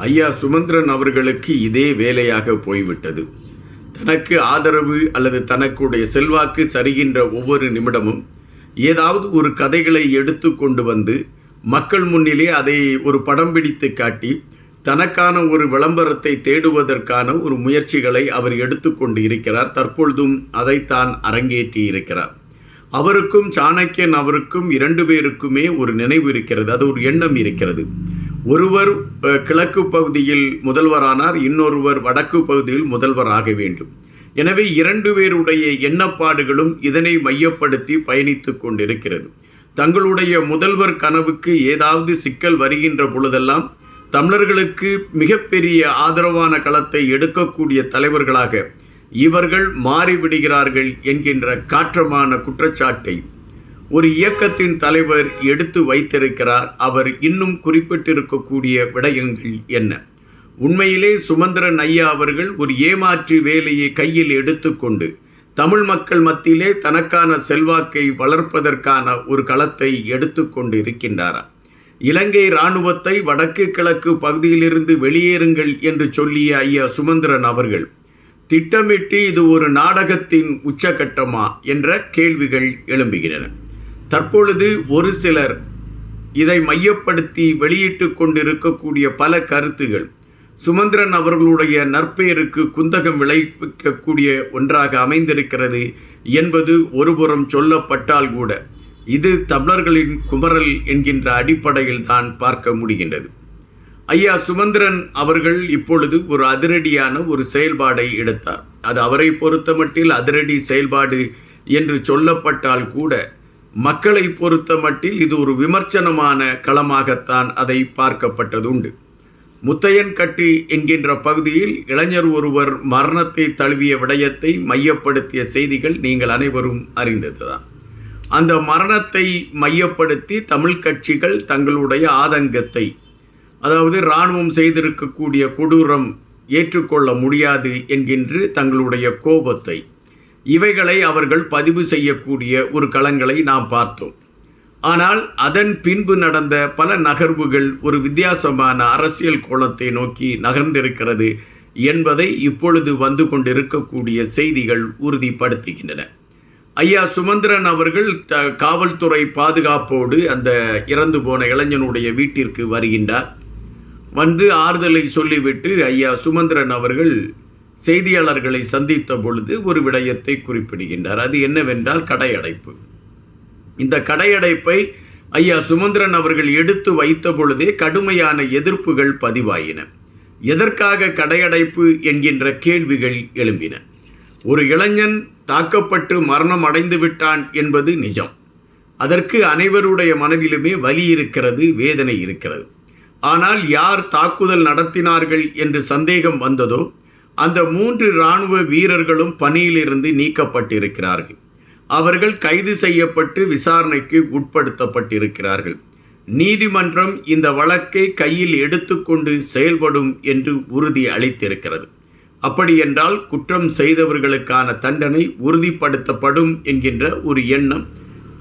ஐயா சுமந்திரன் அவர்களுக்கு இதே வேலையாக போய்விட்டது. தனக்கு ஆதரவு அல்லது தனக்குடைய செல்வாக்கு சரிகின்ற ஒவ்வொரு நிமிடமும் ஏதாவது ஒரு கதைகளை எடுத்து கொண்டு வந்து மக்கள் முன்னிலே அதை ஒரு படம் பிடித்து காட்டி தனக்கான ஒரு விளம்பரத்தை தேடுவதற்கான ஒரு முயற்சிகளை அவர் எடுத்துக்கொண்டு இருக்கிறார். தற்பொழுதும் அதைத்தான் அரங்கேற்றி இருக்கிறார். அவருக்கும் சாணக்கியன் அவருக்கும் இரண்டு பேருக்குமே ஒரு நினைவு இருக்கிறது. அது ஒரு எண்ணம் இருக்கிறது. ஒருவர் கிழக்கு பகுதியில் முதல்வரானார் இன்னொருவர் வடக்கு பகுதியில் முதல்வராக வேண்டும். எனவே இரண்டு பேருடைய எண்ணப்பாடுகளும் இதனை மையப்படுத்தி பயணித்து கொண்டிருக்கிறது. தங்களுடைய முதல்வர் கனவுக்கு ஏதாவது சிக்கல் வருகின்ற பொழுதெல்லாம் தமிழர்களுக்கு மிகப்பெரிய ஆதரவான களத்தை எடுக்கக்கூடிய தலைவர்களாக இவர்கள் மாறிவிடுகிறார்கள் என்கின்ற காற்றமான குற்றச்சாட்டை ஒரு இயக்கத்தின் தலைவர் எடுத்து வைத்திருக்கிறார். அவர் இன்னும் குறிப்பிட்டிருக்கக்கூடிய விடயங்கள் என்ன? உண்மையிலே சுமந்திரன் ஐயா அவர்கள் ஒரு ஏமாற்று வேலையை கையில் எடுத்துக்கொண்டு தமிழ் மக்கள் மத்தியிலே தனக்கான செல்வாக்கை வளர்ப்பதற்கான ஒரு களத்தை எடுத்துக்கொண்டு இருக்கின்றாரா இலங்கை இராணுவத்தை வடக்கு கிழக்கு பகுதியிலிருந்து வெளியேறுங்கள் என்று சொல்லிய ஐயா சுமந்திரன் அவர்கள் திட்டமிட்டு இது ஒரு நாடகத்தின் உச்சகட்டமா? என்ற கேள்விகள் எழும்புகின்றன. தற்பொழுது ஒரு சிலர் இதை மையப்படுத்தி வெளியிட்டு கொண்டிருக்கக்கூடிய பல கருத்துகள். சுமந்திரன் அவர்களுடைய நற்பெயருக்கு குந்தகம் விளைவிக்கக்கூடிய ஒன்றாக அமைந்திருக்கிறது என்பது ஒருபுறம் சொல்லப்பட்டால் கூட இது தமிழர்களின் குமரல் என்கின்ற அடிப்படையில் தான் பார்க்க முடிகின்றது. ஐயா சுமந்திரன் அவர்கள் இப்பொழுது ஒரு அதிரடியான ஒரு செயல்பாடை எடுத்தார். அது அவரை பொறுத்தமட்டில் அதிரடி செயல்பாடு என்று சொல்லப்பட்டால் கூட மக்களை பொறுத்த மட்டில் இது ஒரு விமர்சனமான களமாகத்தான் அதை பார்க்கப்பட்டது உண்டு முத்தையன்கட்டி என்கின்ற பகுதியில் இளைஞர் ஒருவர் மரணத்தை தழுவிய விடயத்தை மையப்படுத்திய செய்திகள் நீங்கள் அனைவரும் அறிந்ததுதான். அந்த மரணத்தை மையப்படுத்தி தமிழ் கட்சிகள் தங்களுடைய ஆதங்கத்தை அதாவது இராணுவம் செய்திருக்கக்கூடிய கொடூரம் ஏற்றுக்கொள்ள முடியாது என்கின்ற தங்களுடைய கோபத்தை இவைகளை அவர்கள் பதிவு செய்யக்கூடிய ஒரு களங்களை நாம் பார்த்தோம். ஆனால் அதன் பின்பு நடந்த பல நகர்வுகள் ஒரு வித்தியாசமான அரசியல் கோலத்தை நோக்கி நகர்ந்திருக்கிறது என்பதை இப்பொழுது வந்து கொண்டிருக்கக்கூடிய செய்திகள் உறுதிப்படுத்துகின்றன. ஐயா சுமந்திரன் அவர்கள் த காவல்துறை பாதுகாப்போடு அந்த இறந்து போன இளைஞனுடைய வீட்டிற்கு வருகின்றார். வந்து ஆறுதலை சொல்லிவிட்டு ஐயா சுமந்திரன் அவர்கள் செய்தியாளர்களை சந்தித்த பொழுது ஒரு விடயத்தை குறிப்பிடுகின்றார். அது என்னவென்றால் கடையடைப்பு. இந்த கடையடைப்பை ஐயா சுமந்திரன் அவர்கள் எடுத்து வைத்த பொழுதே கடுமையான எதிர்ப்புகள் பதிவாயின. எதற்காக கடையடைப்பு என்கின்ற கேள்விகள் எழும்பின. ஒரு இளைஞன் தாக்கப்பட்டு மரணம் அடைந்து விட்டான் என்பது நிஜம். அதற்கு அனைவருடைய மனதிலுமே வலி இருக்கிறது வேதனை இருக்கிறது. ஆனால் யார் தாக்குதல் நடத்தினார்கள் என்று சந்தேகம் வந்ததோ அந்த மூன்று இராணுவ வீரர்களும் பணியிலிருந்து நீக்கப்பட்டிருக்கிறார்கள். அவர்கள் கைது செய்யப்பட்டு விசாரணைக்கு உட்படுத்தப்பட்டிருக்கிறார்கள். நீதிமன்றம் இந்த வழக்கை கையில் எடுத்துக்கொண்டு செயல்படும் என்று உறுதி அளித்திருக்கிறது. அப்படியென்றால் குற்றம் செய்தவர்களுக்கான தண்டனை உறுதிப்படுத்தப்படும் என்கின்ற ஒரு எண்ணம்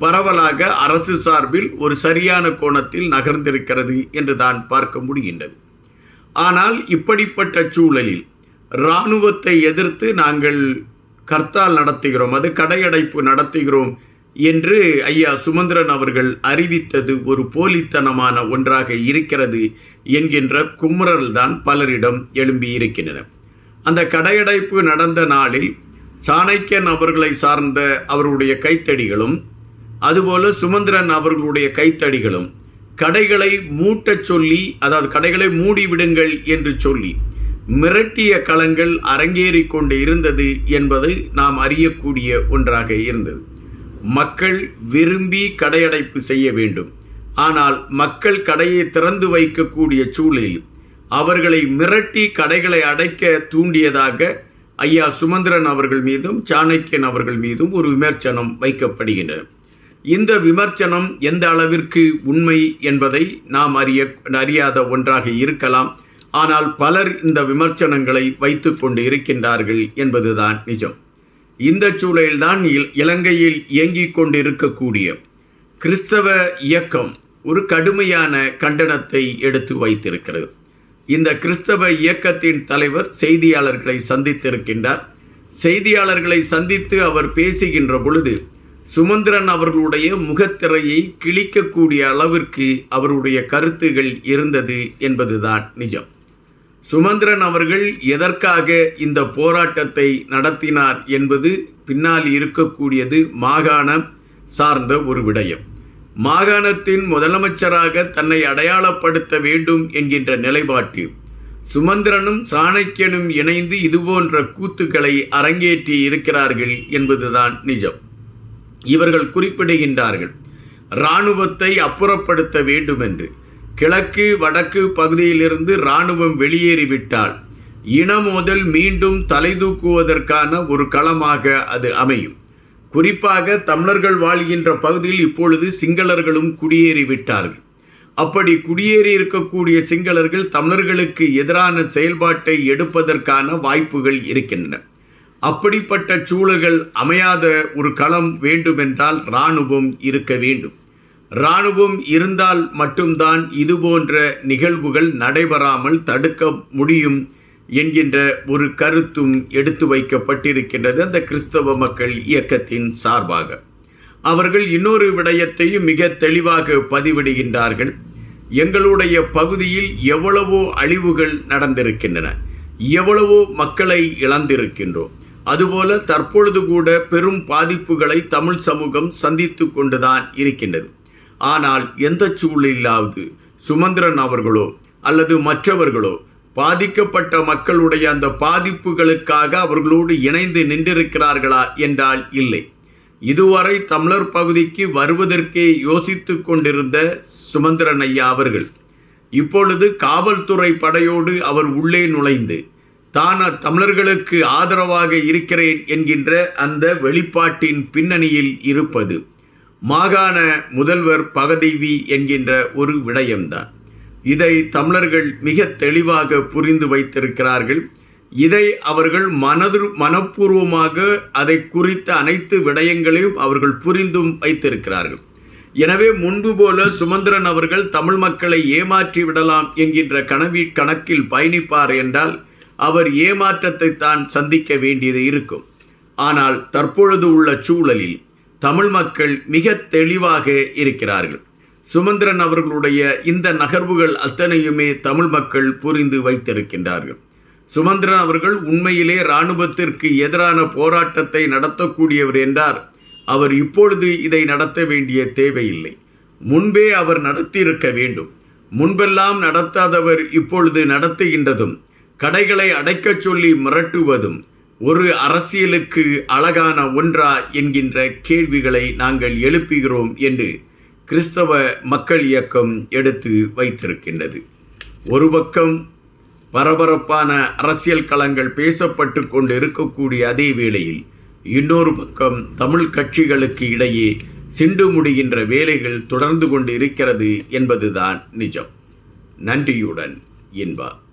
பரவலாக அரசு சார்பில் ஒரு சரியான கோணத்தில் நகர்ந்திருக்கிறது என்று தான் பார்க்க முடிகின்றது. ஆனால் இப்படிப்பட்ட சூழலில் இராணுவத்தை எதிர்த்து நாங்கள் கர்த்தால் நடத்துகிறோம் அது கடையடைப்பு நடத்துகிறோம் என்று ஐயா சுமந்திரன் அவர்கள் அறிவித்தது ஒரு போலித்தனமான ஒன்றாக இருக்கிறது என்கின்ற குமுறல் தான் பலரிடம் எழும்பியிருக்கின்றன. அந்த கடையடைப்பு நடந்த நாளில் சாணக்கியன் அவர்களை சார்ந்த அவருடைய கைத்தடிகளும் அதுபோல சுமந்திரன் அவர்களுடைய கைத்தடிகளும் கடைகளை மூட்டச் சொல்லி அதாவது கடைகளை மூடிவிடுங்கள் என்று சொல்லி மிரட்டிய களங்கள் அரங்கேறி கொண்டு இருந்தது என்பது நாம் அறியக்கூடிய ஒன்றாக இருந்தது. மக்கள் விரும்பி கடையடைப்பு செய்ய வேண்டும். ஆனால் மக்கள் கடையை திறந்து வைக்கக்கூடிய சூழலில் அவர்களை மிரட்டி கடைகளை அடைக்க தூண்டியதாக ஐயா சுமந்திரன் அவர்கள் மீதும் சாணக்கியன் அவர்கள் மீதும் ஒரு விமர்சனம் வைக்கப்படுகின்றன. இந்த விமர்சனம் எந்த அளவிற்கு உண்மை என்பதை நாம் அறிய அறியாத ஒன்றாக இருக்கலாம். ஆனால் பலர் இந்த விமர்சனங்களை வைத்து கொண்டு இருக்கின்றார்கள் என்பதுதான் நிஜம். இந்த சூழலில்தான் இல்- இலங்கையில் இயங்கிக் கொண்டிருக்கக்கூடிய கிறிஸ்தவ இயக்கம் ஒரு கடுமையான கண்டனத்தை எடுத்து வைத்திருக்கிறது. இந்த கிறிஸ்தவ இயக்கத்தின் தலைவர் செய்தியாளர்களை சந்தித்திருக்கின்றார். செய்தியாளர்களை சந்தித்து அவர் பேசுகின்ற பொழுது சுமந்திரன் அவர்களுடைய முகத்திரையை கிழிக்கக்கூடிய அளவிற்கு அவருடைய கருத்துகள் இருந்தது என்பதுதான் நிஜம். சுமந்திரன் அவர்கள் எதற்காக இந்த போராட்டத்தை நடத்தினார் என்பது பின்னால் இருக்கக்கூடியது மாகாணம் சார்ந்த ஒரு விடயம். மாகாணத்தின் முதலமைச்சராக தன்னை அடையாளப்படுத்த வேண்டும் என்கின்ற நிலைப்பாட்டில் சுமந்திரனும் சாணக்கியனும் இணைந்து இதுபோன்ற கூத்துக்களை அரங்கேற்றி இருக்கிறார்கள் என்பதுதான் நிஜம். இவர்கள் குறிப்பிடுகின்றார்கள் இராணுவத்தை அப்புறப்படுத்த வேண்டுமென்று. கிழக்கு வடக்கு பகுதியிலிருந்து இராணுவம் வெளியேறிவிட்டால் இனமோதல் மீண்டும் தலைதூக்குவதற்கான ஒரு களமாக அது அமையும். குறிப்பாக தமிழர்கள் வாழ்கின்ற பகுதியில் இப்பொழுது சிங்களர்களும் குடியேறிவிட்டார்கள். அப்படி குடியேறி இருக்கக்கூடிய சிங்களர்கள் தமிழர்களுக்கு எதிரான செயல்பாட்டை எடுப்பதற்கான வாய்ப்புகள் இருக்கின்றன. அப்படிப்பட்ட சூழல்கள் அமையாத ஒரு களம் வேண்டுமென்றால் இராணுவம் இருக்க வேண்டும். இராணுவம் இருந்தால் மட்டும்தான் இதுபோன்ற நிகழ்வுகள் நடைபெறாமல் தடுக்க முடியும் என்கின்ற ஒரு கருத்தும் எடுத்து வைக்கப்பட்டிருக்கின்றது அந்த கிறிஸ்தவ மக்கள் இயக்கத்தின் சார்பாக. அவர்கள் இன்னொரு விடயத்தையும் மிக தெளிவாக பதிவிடுகின்றார்கள். எங்களுடைய பகுதியில் எவ்வளவோ அழிவுகள் நடந்திருக்கின்றன. எவ்வளவோ மக்களை இழந்திருக்கின்றோம். அதுபோல தற்பொழுது கூட பெரும் பாதிப்புகளை தமிழ் சமூகம் சந்தித்து கொண்டுதான் இருக்கின்றது. ஆனால் எந்த சூழலிலாவது சுமந்திரன் அவர்களோ அல்லது மற்றவர்களோ பாதிக்கப்பட்ட மக்களுடைய அந்த பாதிப்புகளுக்காக அவர்களோடு இணைந்து நின்றிருக்கிறார்களா என்றால் இல்லை. இதுவரை தமிழர் பகுதிக்கு வருவதற்கே யோசித்து கொண்டிருந்த சுமந்திரன் ஐயா அவர்கள் இப்பொழுது காவல்துறை படையோடு அவர் உள்ளே நுழைந்து தான் தமிழர்களுக்கு ஆதரவாக இருக்கிறேன் என்கின்ற அந்த வெளிப்பாட்டின் பின்னணியில் இருப்பது. மாகாண முதல்வர் பகதேவி என்கின்ற ஒரு விடயம்தான். இதை தமிழர்கள் மிக தெளிவாக புரிந்து வைத்திருக்கிறார்கள். இதை அவர்கள் மனது மனப்பூர்வமாக அதை குறித்த அனைத்து விடயங்களையும் அவர்கள் புரிந்தும் வைத்திருக்கிறார்கள். எனவே முன்பு போல சுமந்திரன் அவர்கள் தமிழ் மக்களை ஏமாற்றி விடலாம் என்கின்ற கனவி கணக்கில் பயணிப்பார் என்றால் அவர் ஏமாற்றத்தை தான் சந்திக்க வேண்டியது இருக்கும். ஆனால் தற்பொழுது உள்ள சூழலில் தமிழ் மக்கள் மிக தெளிவாக இருக்கிறார்கள். சுமந்திரன் அவர்களுடைய இந்த நகர்வுகள் அத்தனையுமே தமிழ் மக்கள் புரிந்து வைத்திருக்கின்றார்கள். சுமந்திரன் அவர்கள் உண்மையிலே இராணுவத்திற்கு எதிரான போராட்டத்தை நடத்தக்கூடியவர் என்றார். அவர் இப்பொழுது இதை நடத்த வேண்டிய தேவையில்லை. முன்பே அவர் நடத்தியிருக்க வேண்டும். முன்பெல்லாம் நடத்தாதவர் இப்பொழுது நடத்துகின்றதும் கடைகளை அடைக்கச் சொல்லி மிரட்டுவதும் ஒரு அரசியலுக்கு அழகான ஒன்றா என்கின்ற கேள்விகளை நாங்கள் எழுப்புகிறோம் என்று கிறிஸ்தவ மக்கள் இயக்கம் எடுத்து வைத்திருக்கின்றது. ஒரு பக்கம் பரபரப்பான அரசியல் களங்கள் பேசப்பட்டு கொண்டு இருக்கக்கூடிய அதே வேளையில் இன்னொரு பக்கம் தமிழ் கட்சிகளுக்கு இடையே சிண்டு முடிகின்ற வேலைகள் தொடர்ந்து கொண்டு இருக்கிறது என்பதுதான் நிஜம். நன்றியுடன் என்பார்